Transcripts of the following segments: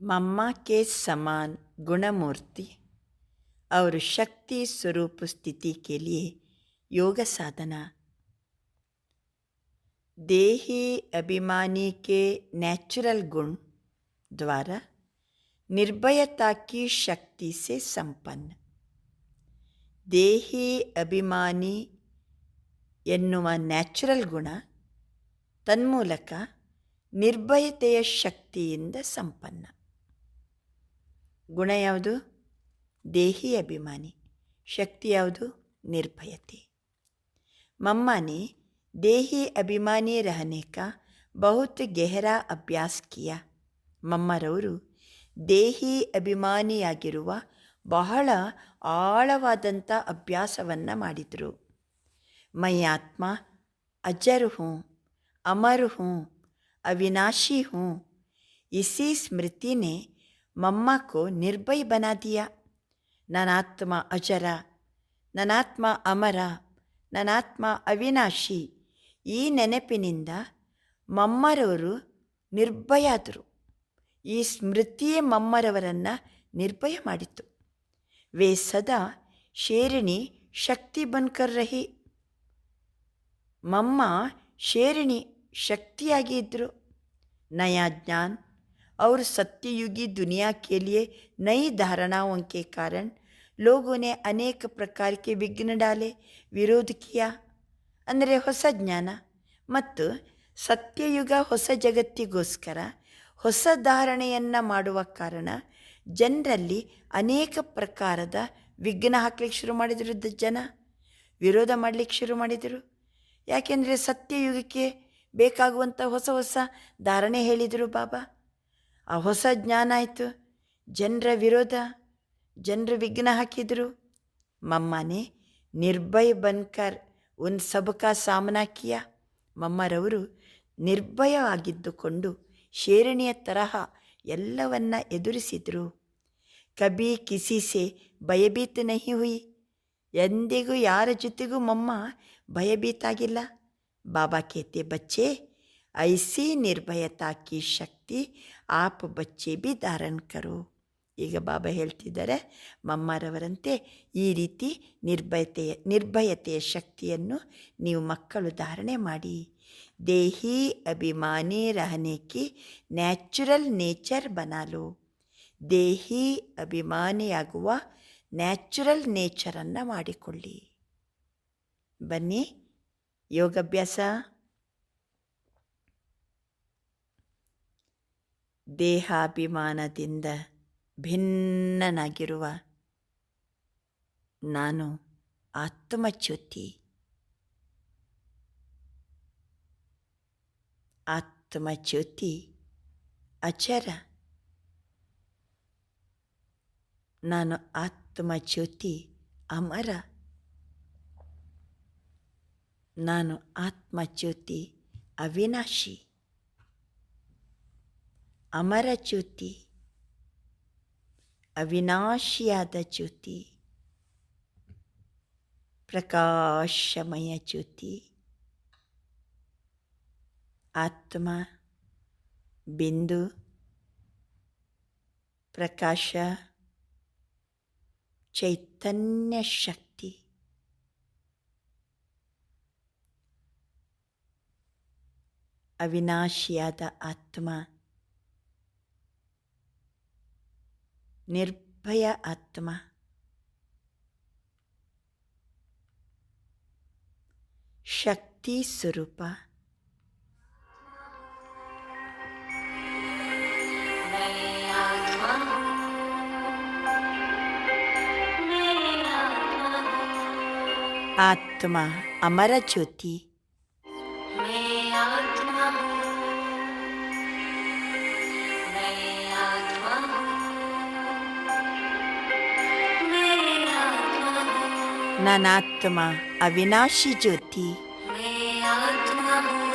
मम्मा के समान गुणमूर्ति और शक्ति स्वरूप स्थिति के लिए योग साधना देही अभिमानी के नेचुरल गुण द्वारा निर्भयता की शक्ति से संपन्न ದೇಹಿ ಅಭಿಮಾನಿ ಎನ್ನುವ ನ್ಯಾಚುರಲ್ ಗುಣ ತನ್ಮೂಲಕ ನಿರ್ಭಯತೆಯ ಶಕ್ತಿಯಿಂದ ಸಂಪನ್ನ ಗುಣ ಯಾವುದು? ದೇಹಿ ಅಭಿಮಾನಿ. ಶಕ್ತಿ ಯಾವುದು? ನಿರ್ಭಯತೆ. ಮಮ್ಮಾನೆ, ದೇಹಿ ಅಭಿಮಾನಿ ರಹನೇಕ, ಬಹುತ್ ಗೆಹರಾ ಅಭ್ಯಾಸ್ ಕಿಯ. ಮಮ್ಮರವರು, ದೇಹಿ ಅಭಿಮಾನಿಯಾಗಿರುವ ಬಹಳ ಆಳವಾದಂಥ ಅಭ್ಯಾಸವನ್ನು ಮಾಡಿದರು. ಮೈಯಾತ್ಮ, ಅಜರ್ ಹೂಂ, ಅಮರ್ ಹೂಂ, ಅವಿನಾಶಿ ಹೂಂ, ಇಸಿ ಸ್ಮೃತಿನೇ ಮಮ್ಮಾಕು को ಬನಾದಿಯ. ನನಾತ್ಮ ಅಜರ, ನನಾತ್ಮ ಅಮರ, ನನಾತ್ಮ ಅವಿನಾಶಿ ಈ ನೆನಪಿನಿಂದ ಮಮ್ಮರವರು ನಿರ್ಭಯಾದರು ಈ ಸ್ಮೃತಿಯೇ ಮಮ್ಮರವರನ್ನು ನಿರ್ಭಯ ಮಾಡಿತು ವೇ ಸದಾ ಶೇರಿಣಿ ಶಕ್ತಿ ಬನ್ಕರ್ ರಹಿ. ಮಮ್ಮ ಶೇರಿಣಿ ಶಕ್ತಿಯಾಗಿ ಇದ್ದರು ನಯಾ ಜ್ಞಾನ್ और सत्ययुगी दुनिया के लिए नई धारणाओं के कारण लोगों ने अनेक प्रकार के विघ्न डाले ವಿರೋಧ ಕಿಯಾ ಅಂದರೆ ಹೊಸ ಜ್ಞಾನ ಮತ್ತು ಸತ್ಯಯುಗ ಹೊಸ ಜಗತ್ತಿಗೋಸ್ಕರ ಹೊಸ ಧಾರಣೆಯನ್ನು ಮಾಡುವ ಕಾರಣ ಜನರಲ್ಲಿ ಅನೇಕ ಪ್ರಕಾರದ ವಿಘ್ನ ಹಾಕ್ಲಿಕ್ಕೆ ಶುರು ಮಾಡಿದರು ದ- ಜನ ವಿರೋಧ ಮಾಡಲಿಕ್ಕೆ ಶುರು ಮಾಡಿದರು ಯಾಕೆಂದರೆ ಸತ್ಯಯುಗಕ್ಕೆ ಬೇಕಾಗುವಂಥ ಹೊಸ ಹೊಸ ಧಾರಣೆ ಹೇಳಿದರು ಬಾಬಾ ಆ ಹೊಸ ಜ್ಞಾನ ಆಯಿತು. ಜನರ ವಿರೋಧ, ಜನರು ವಿಘ್ನ ಹಾಕಿದರು. ಮಮ್ಮನೆ, ನಿರ್ಭಯ ಬನ್ಕರ್, ಒಂದು ಸಬಕ ಸಾಮನಾಕಿಯ. ಮಮ್ಮರವರು ನಿರ್ಭಯವಾಗಿದ್ದುಕೊಂಡು ಶೇರಣಿಯ ತರಹ ಎಲ್ಲವನ್ನ ಎದುರಿಸಿದರು. ಕಬಿ, ಕಿಸಿಸೆ, ಭಯಭೀತ ನಹಿ ಹುಯಿ. ಎಂದಿಗೂ ಯಾರ ಜೊತೆಗೂ ಮಮ್ಮ ಭಯಭೀತಾಗಿಲ್ಲ ಬಾಬಾ ಕೇತೆ ಬಚ್ಚೆ, ಐಸಿ ನಿರ್ಭಯತಾ ಕಿ ಶಕ್ತಿ ಆಪ್ ಬಚ್ಚೆ ಬಿ ಧಾರಣ ಕರು. ಈಗ ಬಾಬಾ ಹೇಳ್ತಿದ್ದಾರೆ, ಮಮ್ಮರವರಂತೆ ಈ ರೀತಿ ನಿರ್ಭಯತೆಯ ನಿರ್ಭಯತೆಯ ಶಕ್ತಿಯನ್ನು ನೀವು ಮಕ್ಕಳು ಧಾರಣೆ ಮಾಡಿ. ದೇಹಿ ಅಭಿಮಾನಿ ರಹನೇಕಿ ನ್ಯಾಚುರಲ್ ನೇಚರ್ ಬನಾಲು. ದೇಹಿ ಅಭಿಮಾನಿಯಾಗುವ ನ್ಯಾಚುರಲ್ ನೇಚರನ್ನು ಮಾಡಿಕೊಳ್ಳಿ. ಬನ್ನಿ ಯೋಗಾಭ್ಯಾಸ. ದೇಹಾಭಿಮಾನದಿಂದ ಭಿನ್ನನಾಗಿರುವ ನಾನು ಆತ್ಮಚ್ಯುತಿ. ಆತ್ಮಚ್ಯುತಿ ಅಚರ. ನಾನು ಆತ್ಮಚ್ಯುತಿ ಅಮರ. ನಾನು ಆತ್ಮಚ್ಯುತಿ ಅವಿನಾಶಿ. ಅಮರ ಚ್ಯುತಿ ಅವಿನಾಶಿಯಾದ ಚ್ಯುತಿ ಪ್ರಕಾಶಮಯ ಚ್ಯುತಿ ಆತ್ಮ ಬಿಂದು ಪ್ರಕಾಶ ಚೈತನ್ಯ ಶಕ್ತಿ. ಅವಿನಾಶಿಯಾದ ಆತ್ಮ ನಿರ್ಭಯ ಆತ್ಮ ಶಕ್ತಿ ಸ್ವರೂಪ ಆತ್ಮ ಅಮರ ಜ್ಯೋತಿ नानात्मा अविनाशी ज्योति मैं आत्मा हूँ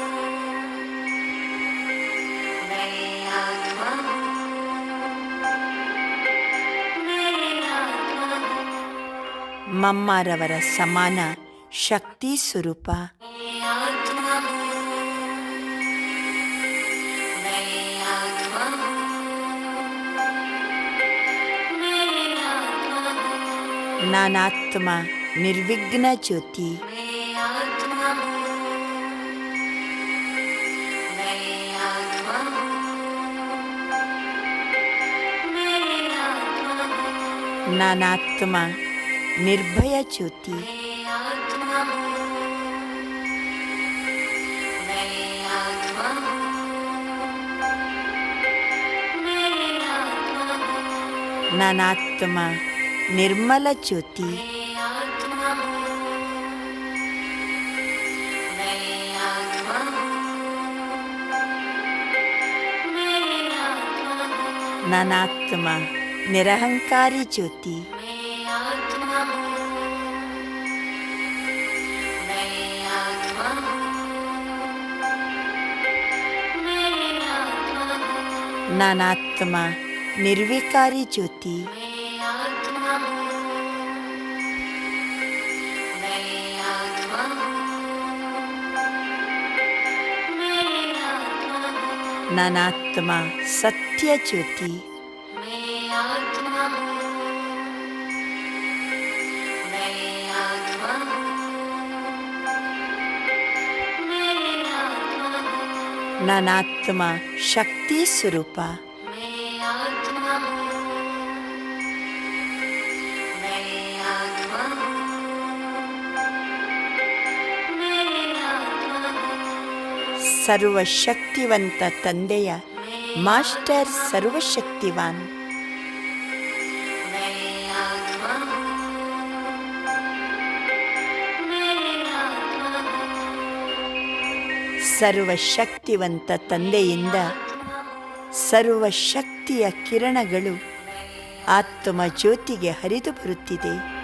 ಮಮ್ಮಾರವರ ಸಮಾನ ಶಕ್ತಿ ಸ್ವರೂಪ ನಾನಾತ್ಮ నిర్విఘ్న జ్యోతి. నానాత్మ నిర్భయ జ్యోతి. నానాత్మ నిర్మల జ్యోతి. अननात्मा निरहंकारी ज्योति। नानात्मा निर्विकारी ज्योति। नानात्मा सत्य ज्योति नानात्मा शक्ति स्वरूपा। ಸರ್ವಶಕ್ತಿವಂತ ತಂದೆಯ ಮಾಸ್ಟರ್ ಸರ್ವಶಕ್ತಿವಾನ್. ಸರ್ವಶಕ್ತಿವಂತ ತಂದೆಯಿಂದ ಸರ್ವಶಕ್ತಿಯ ಕಿರಣಗಳು ಆತ್ಮ ಜ್ಯೋತಿಗೆ ಹರಿದು ಬರುತ್ತಿದೆ.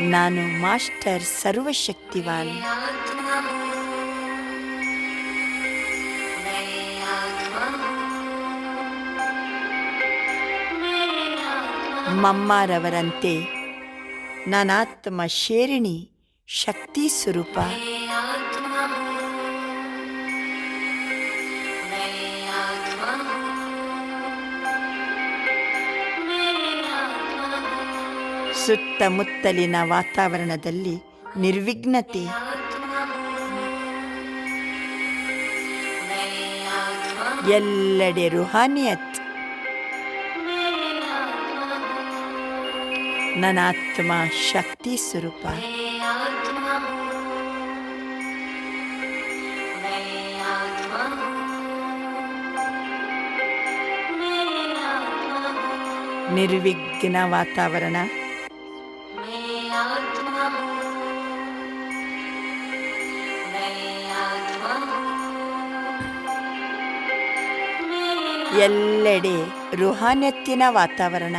ನಾನು ಮಾಸ್ಟರ್ ಸರ್ವಶಕ್ತಿವಾನ್. ಮಮ್ಮಾರವರಂತೆ ನಾನಾತ್ಮ ಶೇರಿಣಿ ಶಕ್ತಿ ಸ್ವರೂಪ. ಸುತ್ತಮುತ್ತಲಿನ ವಾತಾವರಣದಲ್ಲಿ ನಿರ್ವಿಘ್ನತೆ. ಎಲ್ಲೆಡೆ ರುಹಾನಿಯತ್ ನನಾತ್ಮ ಶಕ್ತಿ ಸ್ವರೂಪ. ನಿರ್ವಿಘ್ನ ವಾತಾವರಣ. ಎಲ್ಲೆಡೆ ರುಹಾನ್ಯತ್ತಿನ ವಾತಾವರಣ.